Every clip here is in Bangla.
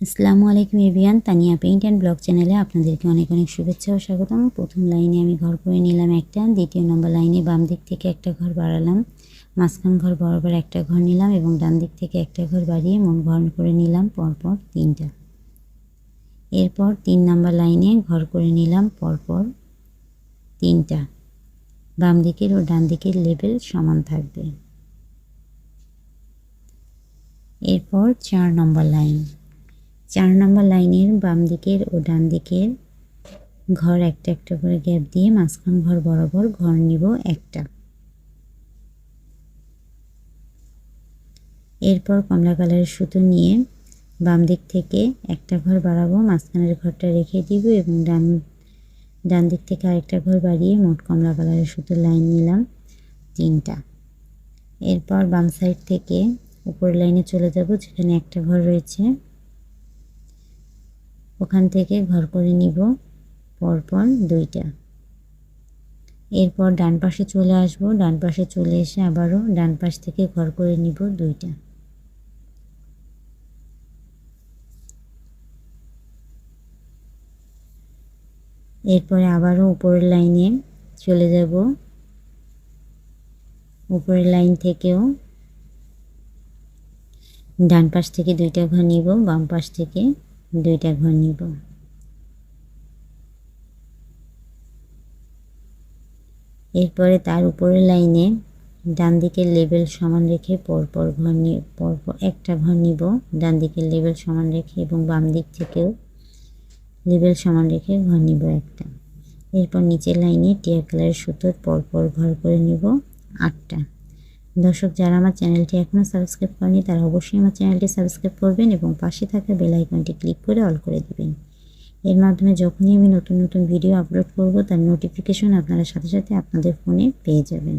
আসসালামু আলাইকুম Aviyan Tania paint and blog চ্যানেলে আপনাদেরকে অনেক অনেক শুভেচ্ছা ও স্বাগতম। প্রথম লাইনে আমি ঘর করে নিলাম একটা, দ্বিতীয় নম্বর লাইনে বাম দিক থেকে একটা ঘর বাড়ালাম। মাঝখান ঘর বরাবর একটা ঘর নিলাম এবং ডান দিক থেকে একটা ঘর বাড়িয়ে মন ঘর করে নিলাম পরপর তিনটা। এরপর তিন নম্বর লাইনে ঘর করে নিলাম পরপর তিনটা। বাম দিকের ও ডান দিকের লেভেল সমান থাকবে। এরপর চার নম্বর লাইন। চার নম্বর লাইনের বাম দিকের ও ডান দিকের ঘর একটা একটা করে গ্যাপ দিয়ে মাঝখান ঘর বরাবর ঘর নিব একটা। এরপর কমলা কালারের সুতো নিয়ে বাম দিক থেকে একটা ঘর বাড়াবো, মাঝখানের ঘরটা রেখে দিব এবং ডান ডান দিক থেকে আরেকটা ঘর বাড়িয়ে মোট কমলা কালারের সুতোর লাইন নিলাম তিনটা। এরপর বাম সাইড থেকে উপরের লাইনে চলে যাব যেখানে একটা ঘর রয়েছে। ওখান থেকে ঘর করে নিব, পরপর দুইটা। এরপর ডান পাশে চলে আসব, ডান পাশে চলে এসে আবারও ডান পাশ থেকে ঘর করে নিব দুইটা। এরপরে আবারও উপরের লাইনে চলে যাব। উপরের লাইন থেকেও ডান পাশ থেকে দুইটা ঘর নিব, বাম পাশ থেকে দুইটা ঘর নিব। এরপরে তার উপরের লাইনে ডান দিকের লেভেল সমান রেখে পরপর ঘর নিয়ে পরপর একটা ঘর নিব। ডান দিকের লেভেল সমান রেখে এবং বাম দিক থেকেও লেভেল সমান রেখে ঘর নিব একটা। এরপর নিচের লাইনে টিয়ার কালারের সুতোর পরপর ঘর করে নিব আটটা। দর্শক, যারা আমার চ্যানেলটি এখনও সাবস্ক্রাইব করেনি তারা অবশ্যই আমার চ্যানেলটি সাবস্ক্রাইব করবেন এবং পাশে থাকা বেল আইকনটি ক্লিক করে অল করে দেবেন। এর মাধ্যমে যখনই আমি নতুন নতুন ভিডিও আপলোড করব, তার নোটিফিকেশন আপনারা সাথে সাথে আপনাদের ফোনে পেয়ে যাবেন।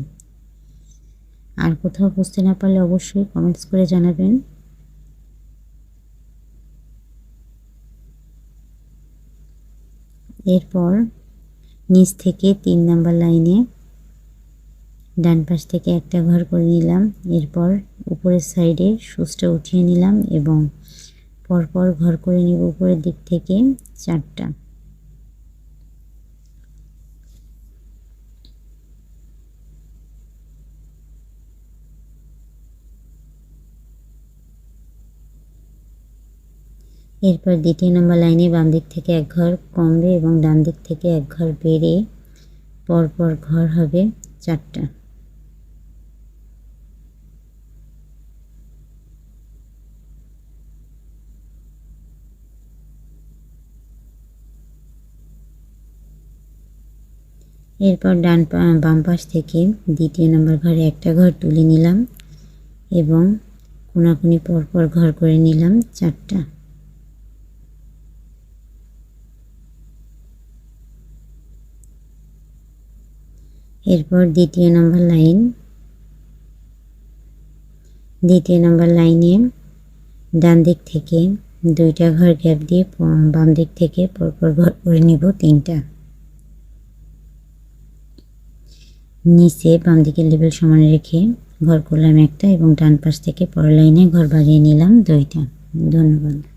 আর কোথাও বুঝতে না পারলে অবশ্যই কমেন্টস করে জানাবেন। এরপর নিচ থেকে তিন নাম্বার লাইনে ডান পাশ থেকে একটা ঘর করে নিলাম। এরপর উপরের সাইডে সুচটা উঠিয়ে নিলাম এবং পরপর ঘর করে নিব উপরের দিক থেকে চারটা। এরপর দ্বিতীয় নম্বর লাইনে বাম দিক থেকে এক ঘর কমবে এবং ডান দিক থেকে এক ঘর বেড়ে পরপর ঘর হবে চারটা। এরপর ডান বাম পাশ থেকে দ্বিতীয় নম্বর ঘরে একটা ঘর তুলে নিলাম এবং কোনাকুনি পরপর ঘর করে নিলাম চারটা। এরপর দ্বিতীয় নম্বর লাইন, দ্বিতীয় নম্বর লাইনে ডান দিক থেকে দুইটা ঘর গ্যাপ দিয়ে বাম দিক থেকে পরপর ঘর করে নিব তিনটা। নিচে বাম দিকে লেভেল সমান রেখে ঘর করলাম একটা এবং ডান পাশ থেকে পর লাইনে ঘর বাড়িয়ে নিলাম দুইটা। ধন্যবাদ।